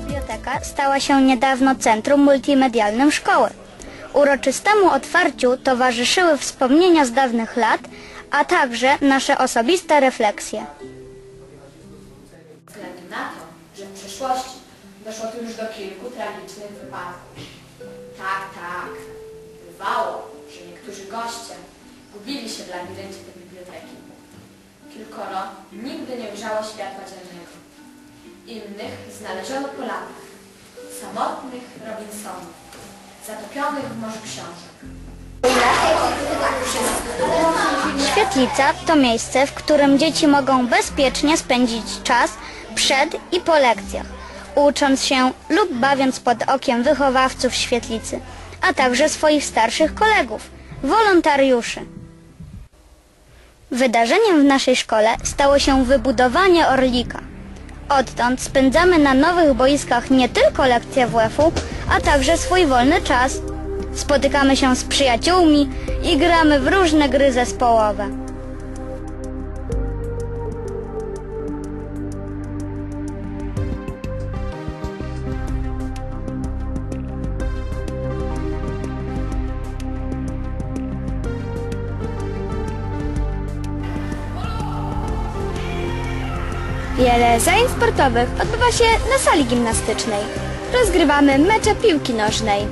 Biblioteka stała się niedawno centrum multimedialnym szkoły. Uroczystemu otwarciu towarzyszyły wspomnienia z dawnych lat, a także nasze osobiste refleksje. Względu na to, że w przeszłości doszło tu już do kilku tragicznych wypadków. Tak, tak. Bywało, że niektórzy goście gubili się w labiryncie. Kilkoro nigdy nie ujrzało światła dziennego. Innych znaleziono po latach. Samotnych Robinsonów, zatopionych w morzu książek. Świetlica to miejsce, w którym dzieci mogą bezpiecznie spędzić czas przed i po lekcjach, ucząc się lub bawiąc pod okiem wychowawców świetlicy, a także swoich starszych kolegów, wolontariuszy. Wydarzeniem w naszej szkole stało się wybudowanie Orlika. Odtąd spędzamy na nowych boiskach nie tylko lekcje WF-u, a także swój wolny czas. Spotykamy się z przyjaciółmi i gramy w różne gry zespołowe. Wiele zajęć sportowych odbywa się na sali gimnastycznej. Rozgrywamy mecze piłki nożnej.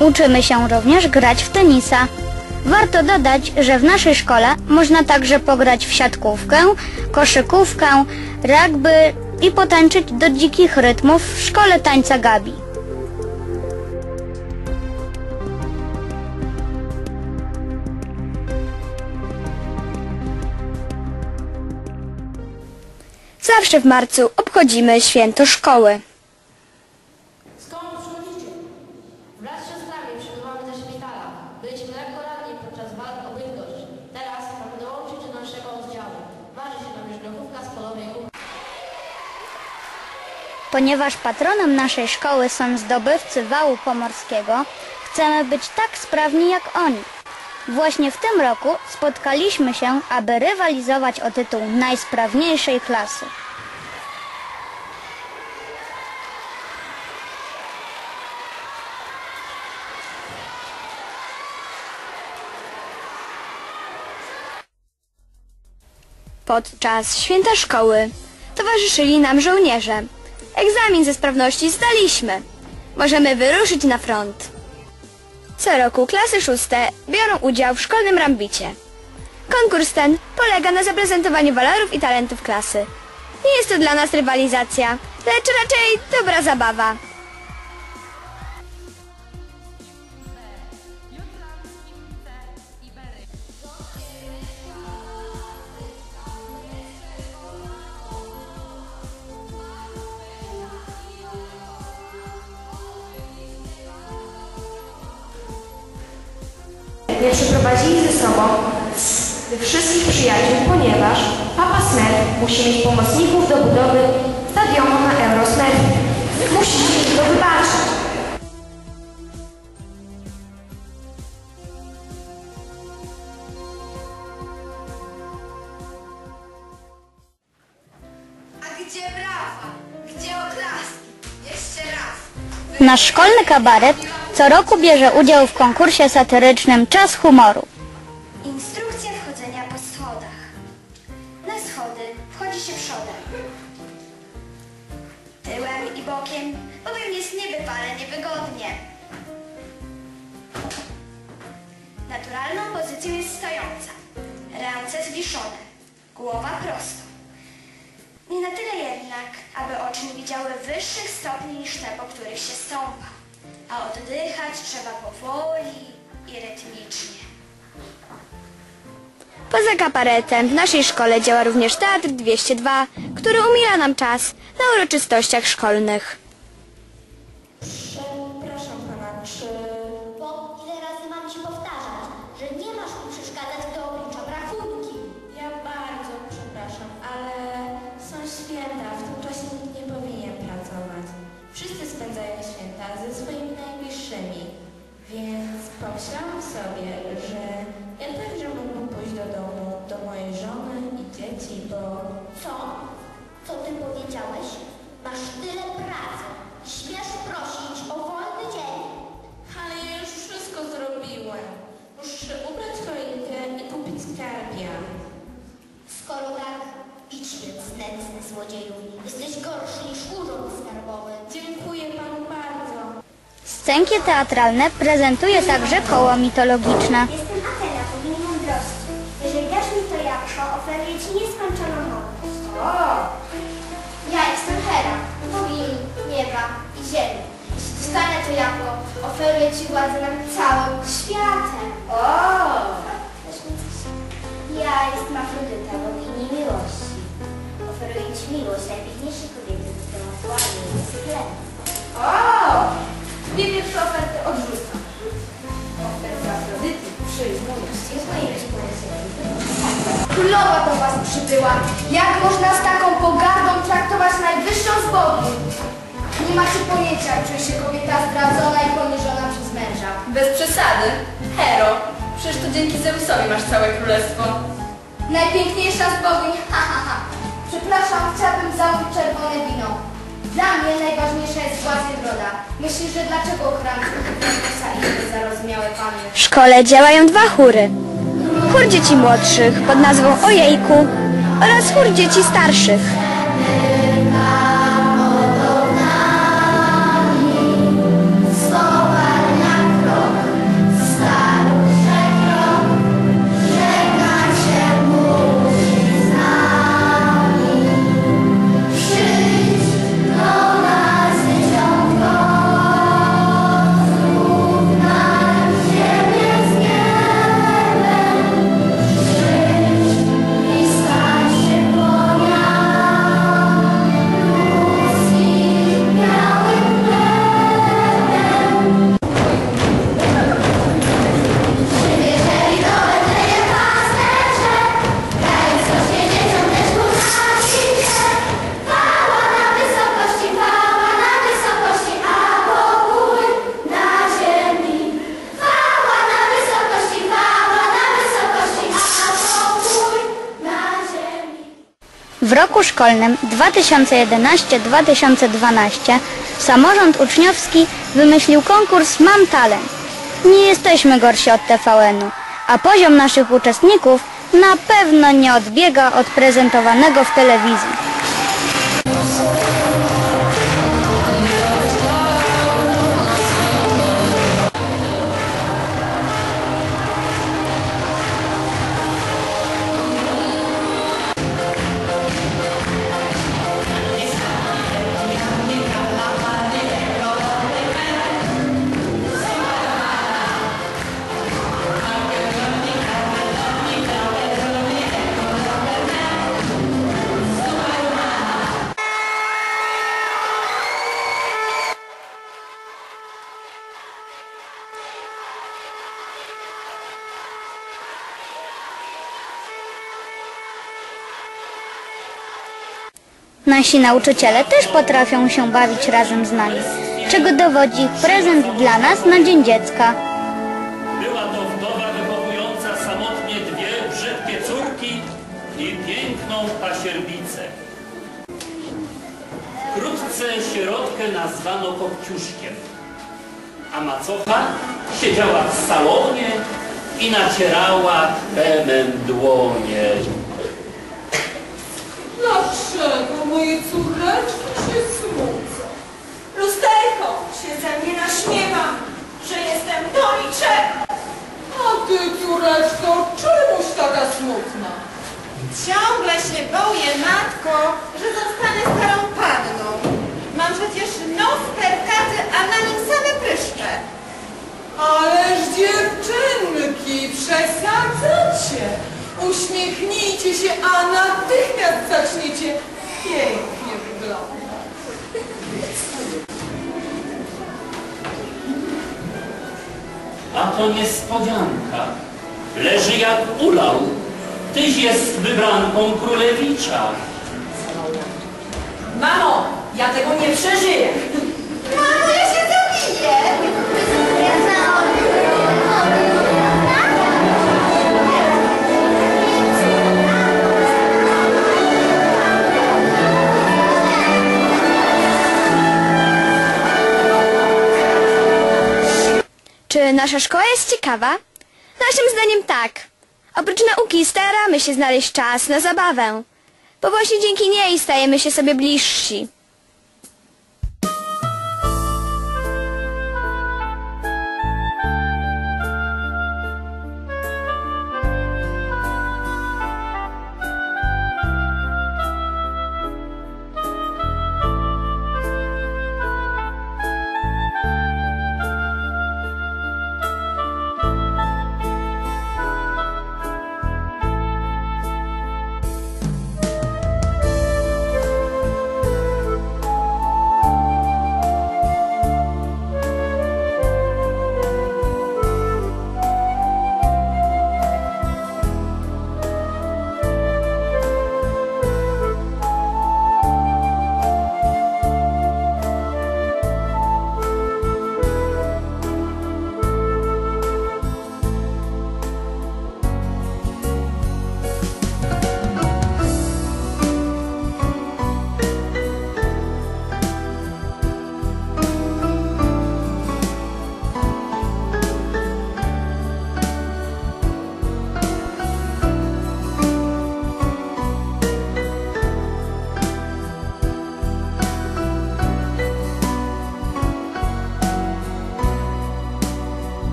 Uczymy się również grać w tenisa. Warto dodać, że w naszej szkole można także pograć w siatkówkę, koszykówkę, rugby i potańczyć do dzikich rytmów w szkole tańca Gabi. Zawsze w marcu obchodzimy święto szkoły. Ponieważ patronem naszej szkoły są zdobywcy wału pomorskiego, chcemy być tak sprawni jak oni. Właśnie w tym roku spotkaliśmy się, aby rywalizować o tytuł najsprawniejszej klasy. Podczas święta szkoły towarzyszyli nam żołnierze. Egzamin ze sprawności zdaliśmy. Możemy wyruszyć na front. Co roku klasy szóste biorą udział w szkolnym rambicie. Konkurs ten polega na zaprezentowaniu walorów i talentów klasy. Nie jest to dla nas rywalizacja, lecz raczej dobra zabawa. Nie przyprowadzili ze sobą wszystkich przyjaciół, ponieważ Papa Smith musi mieć pomocników do budowy stadionu na Eurosmith. Musicie im to wybaczyć. A gdzie brawa? Gdzie oklaski? Jeszcze raz. Nasz szkolny kabaret co roku bierze udział w konkursie satyrycznym Czas Humoru. Instrukcja wchodzenia po schodach. Na schody wchodzi się przodem. Tyłem i bokiem, bowiem jest niebywale niewygodnie. Naturalną pozycją jest stojąca. Ręce zwiszone. Głowa prosto. Nie na tyle jednak, aby oczy nie widziały wyższych stopni niż te, po których się stąpa. A oddychać trzeba powoli i rytmicznie. Poza kabaretem w naszej szkole działa również Teatr 202, który umila nam czas na uroczystościach szkolnych. Scenki teatralne prezentuje także koło mitologiczne. Jestem Atena, bogini mądrości. Jeżeli dasz mi to jabłko, oferuję ci nieskończoną mądrość. O! Ja jestem Hera, bogini nieba i ziemi. Jeśli dostanę to jabłko, oferuję ci władzę nad całym światem. O! Ja jestem Afrodyta, bogini miłości. Oferuję ci miłość najpiękniejszej kobiety, którą aktualnie jest Królowa do was przybyła. Jak można z taką pogardą traktować najwyższą z bogini? Nie macie pojęcia, jak czuje się kobieta zdradzona i poniżona przez męża. Bez przesady. Hero, przecież to dzięki Zeusowi masz całe królestwo. Najpiękniejsza z bogiń, ha, ha, ha. Przepraszam, chciałabym zamówić czerwone wino. Dla mnie najważniejsza jest władza i broda. Myślisz, że dlaczego i zarozumiałe panny? W szkole działają dwa chóry. Chór dzieci młodszych pod nazwą Ojejku oraz chór dzieci starszych. W roku szkolnym 2011-2012 samorząd uczniowski wymyślił konkurs Mam Talent. Nie jesteśmy gorsi od TVN-u, a poziom naszych uczestników na pewno nie odbiega od prezentowanego w telewizji. Nasi nauczyciele też potrafią się bawić razem z nami, czego dowodzi prezent dla nas na Dzień Dziecka. Była to wdowa wychowująca samotnie dwie brzydkie córki i piękną pasierbicę. Wkrótce sierotkę nazwano Kopciuszkiem, a macocha siedziała w salonie i nacierała kremem dłonie. Dlaczego moje córeczki się smucą? Lusterko się ze mnie naśmiewa, że jestem do niczego. A ty, córeczko, czemuś taka smutna? Ciągle się boję, matko, że zostanę starą panną. Mam przecież nos perkaty, a na nim same pryszcze. Ależ dziewczynki, przesadzacie. Uśmiechnijcie się, a natychmiast zaczniecie pięknie wyglądać. A to niespodzianka. Leży jak ulał. Tyś jest wybranką królewicza. Mamo, ja tego nie przeżyję. Mamo, ja się zabiję. Nasza szkoła jest ciekawa? Naszym zdaniem tak. Oprócz nauki staramy się znaleźć czas na zabawę. Bo właśnie dzięki niej stajemy się sobie bliżsi.